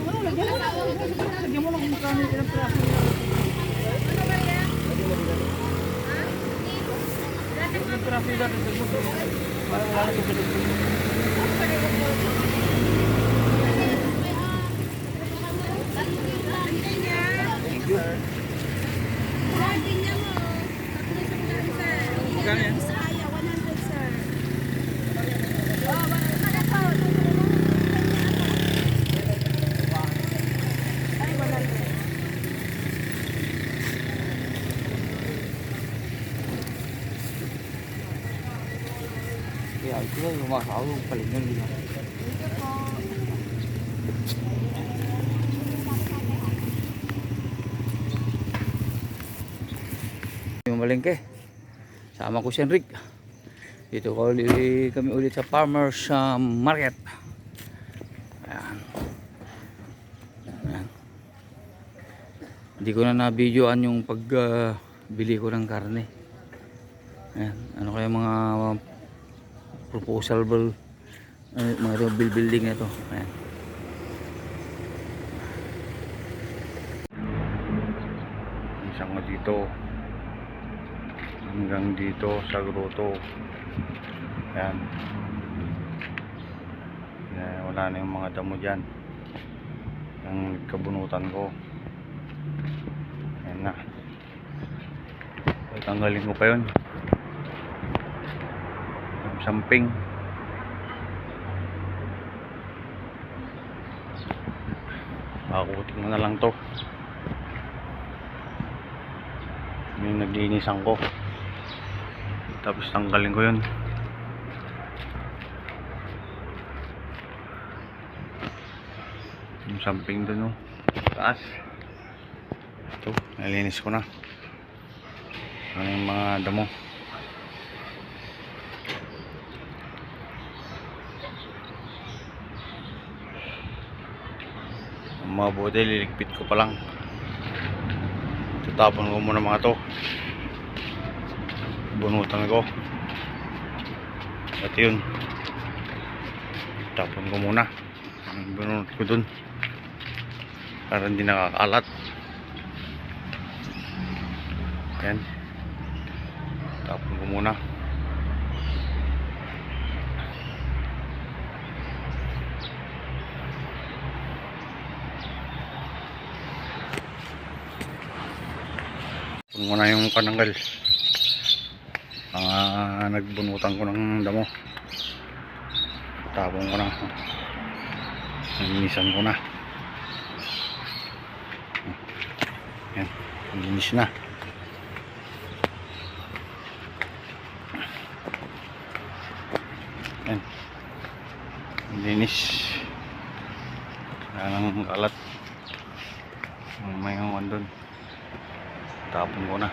Ano, lagyan mo lang. Lagyan mo lang kung kano yung piraso yung dati sa gusto. Para wala sa Kaya ito na yung mga kao, palingan nila. Yung malengke. Sama ko si Enric. Dito ko uli, kami ulit sa Farmers uh, Market. Ayan. Ayan. Hindi ko na na-videoan yung pagbili ko ng karne. Ayan. Ano kaya mga proposal ano, mga bill building na ito. Ayan. Isang dito hanggang dito sa grotto. Ayan. Ayan, wala na yung mga damo dyan. Ang kabunutan ko. Ayan na. Tanggalin ko pa yun. Samping. Pakutin mo na lang to. Yung naglinisan ko. Tapos tanggalin ko yun. Yung samping dun oh. Taas. Ito, nalinis ko na. Ano yung mga damo. Ang mga bote, liligpit ko pa lang. Tutapon ko muna mga to. Bunutan ko. At yun. Tapon ko muna. Bunot ko dun. Para hindi nakakalat. Yan. Tapon ko muna. Tapon muna yung pananggal. Mga nagbunutan ko ng damo. Tapon ko na. Nanginisan ko na. Yan. Nanginis na. Yan. Linis. Wala nang kalat. May yung andun. Tapon ko na.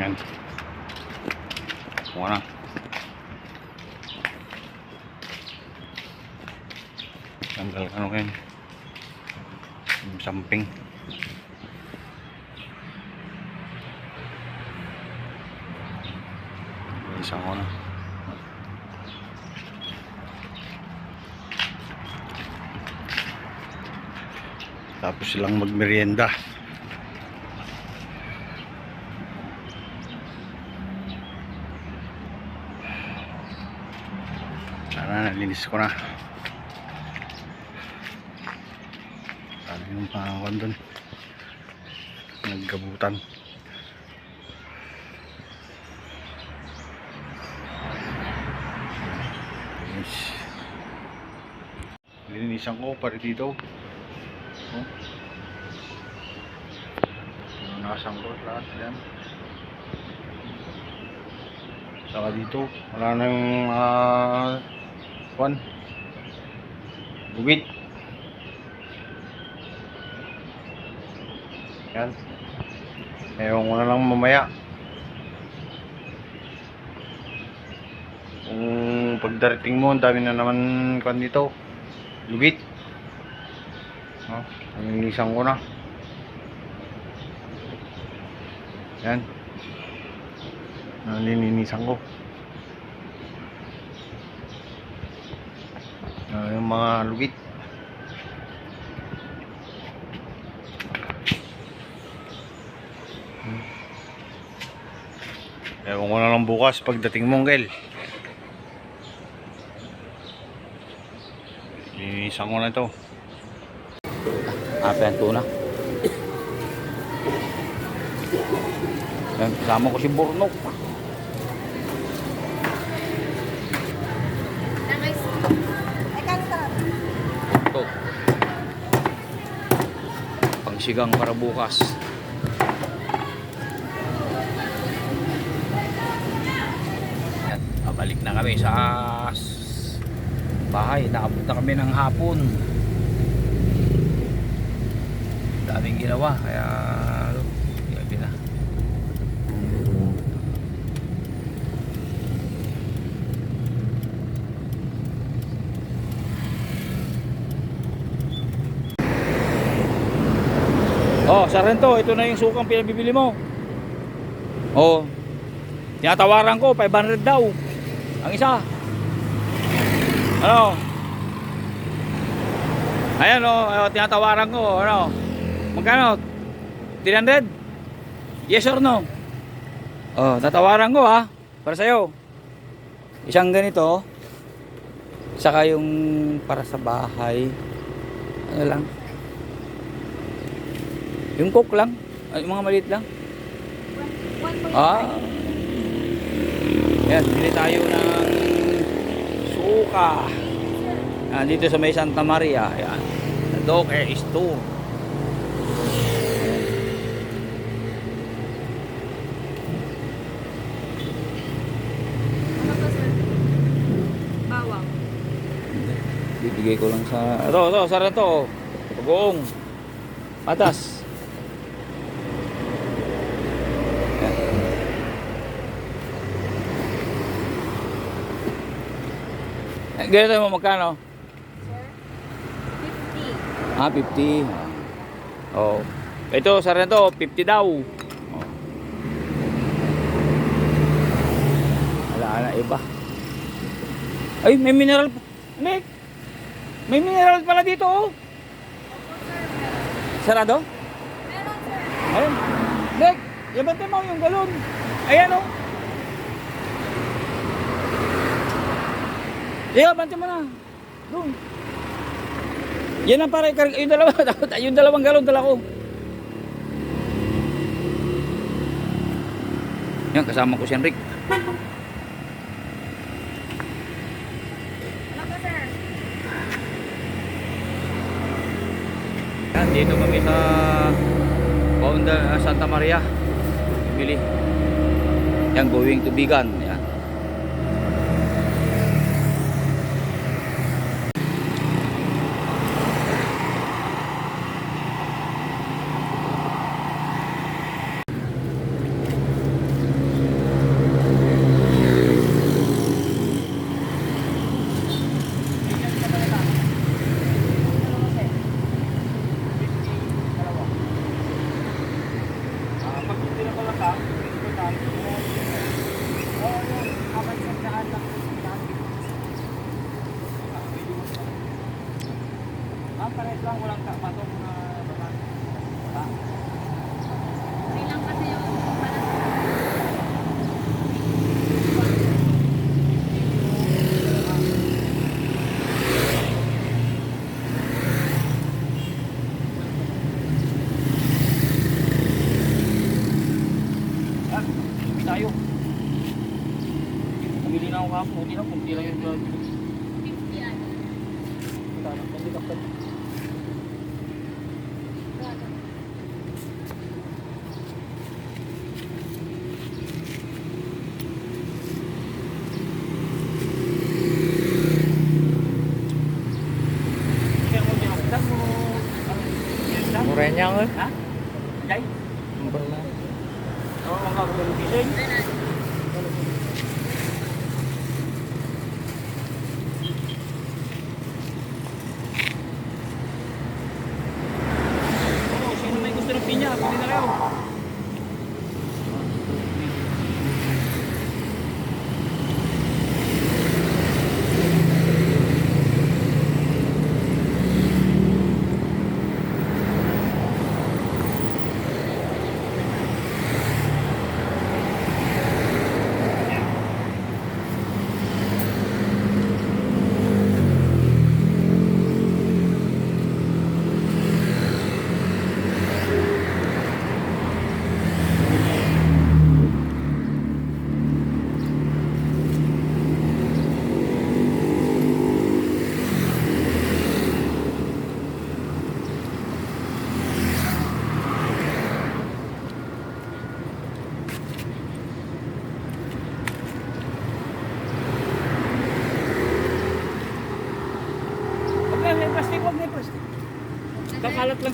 Yan. Tapon ko na. Tanggal ano kayo. Samping. Isang ko na. Tapos silang magmerienda. Sana nalinis ko na. Sana yung pangawan dun. Naggabutan. Yes. Linisan ko para dito. Oh. Nakasangkot lahat yan. Saka dito, wala na yung uh, kwan. Bugit. Yan. Ewan ko na lang mamaya. Kung pagdarating mo, ang dami na naman kwan dito. Lugit. No? Nilinisan ko na. Yan. Nalilinisan ko. Ah, yung mga lugit. Hmm. Ewan ko na lang bukas pagdating mong gel. Linisan ko na ito. Apa yan, tuna. Yan, kasama ko si Burnok. Ito. Pangsigang para bukas. Yan, pabalik na kami sa bahay. Nakapunta kami ng hapon. Daming ginawa, kaya gabi na. Oh, Sarento, ito na yung sukang pinabibili mo. Oh. Tinatawaran ko 500 daw. Ang isa. Ano? Ayan oh, oh tinatawaran ko, ano? Magkano? 300? Yes or no? Oh, tatawaran ko ha. Para sa'yo. Isang ganito. Saka yung para sa bahay. Ano lang. Yung coke lang. Ay, yung mga maliit lang. Ah. Yan, bili tayo ng suka. Yan, dito sa may Santa Maria. Yan. Doke Store. Bawang. Bibigay ko lang sa... Ito, ito, sa ito. Pagong. Patas. Ganito mo magkano? Sir? 50. Ah, 50. Oh. Ito, sa ito, 50 daw. Oh. Wala na iba. Ay, may mineral pa. Nick, may mineral pala dito, oh. Sarado? Meron, sir. Ayun. Nick, yabante mo yung galon. Ayan, oh. Iya, bante mo na. Doon. Yan ang para ikar- yung dalawa, yung dalawang galon dala ko. Yan, kasama ko si Enric. Yan, dito kami sa Honda Santa Maria. Bili. Yan, going to Bigan. Yan. Ilang kasi yung parang Yan, uwi tayo. Pumili na ako kahapon. Kunti lang, kunti lang yung vlog. 50 ano. Kunti lang, kunti lang. Mura niya ko. Ha? Jay? Oo, mga kagulang Kakalat lang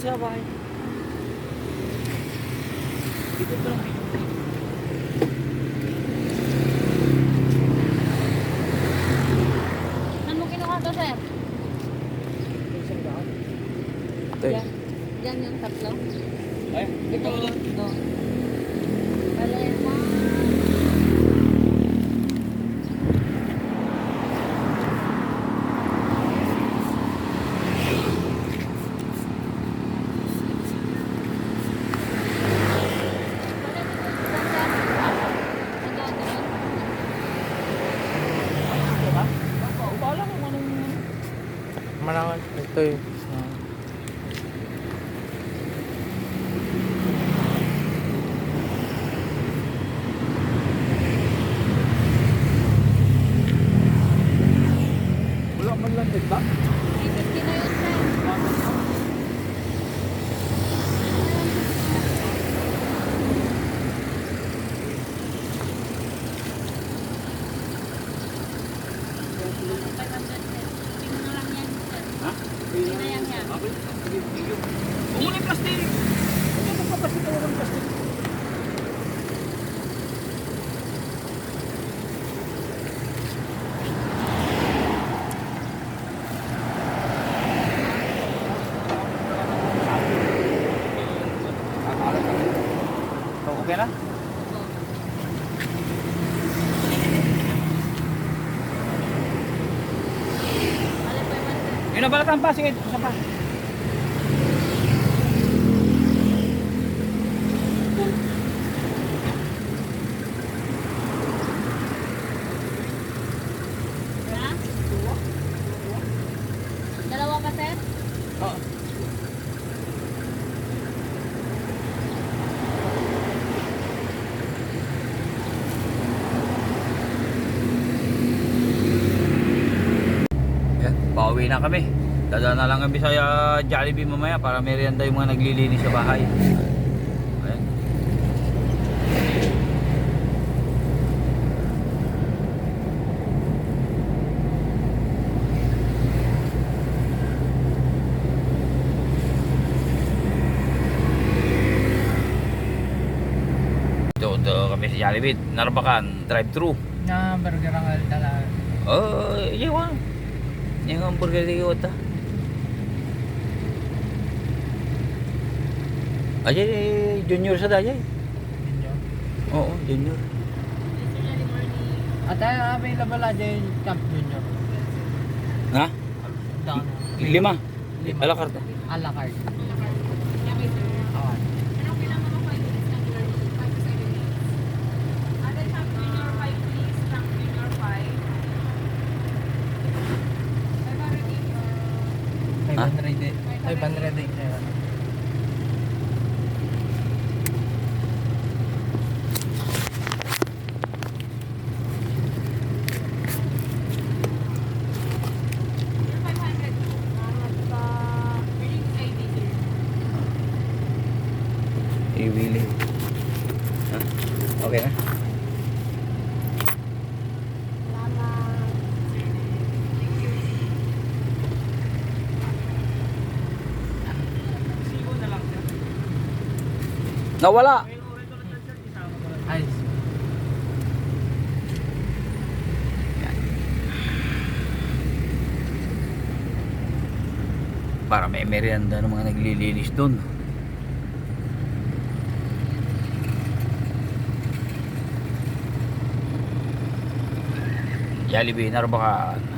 sa bahay. Dito pa lang. Saan mo kinuha to, sir? Ito eh. Yan. Yan yung tatlo. Ay, ito. Ito. Kalema. Bahala Malangan. Ito eh. Wala man lang ba? 350 na yun, sir. Ha? Pinayang yan. Okay. Sige, thank you. Kung muna plastic. Ano plastic. So, okay na? Yun na balatan pa, sige, isa pa. Ha? Dalawa pa, sir? Oo. Yan, pauwi na Dadaan na lang kami sa uh, Jollibee mamaya para merienda yung mga naglilinis sa bahay. Ayan. Doon doon kami sa Jollibee, Narbacan, drive-thru. Na burger ang dala. Oh, iya Yang hamburger di kota. Aja junior sa daya. Oo, junior. At ay available aja yung Camp Junior. Ha? Down. Lima. Lima. Ala karta. A la carte. Anong kailangan mo 5 minutes lang yun? 5 to 7 minutes. Other top junior 5 please. Top junior 5. 500 Ha? 500 eh. 500 eh. Yung 500. Ah, sa billing ID, sir. Iwili. Ha? Okay na? Salamat. Nawala. Ay. Para may merienda ng mga naglilinis doon. Jollibee, Narbacan.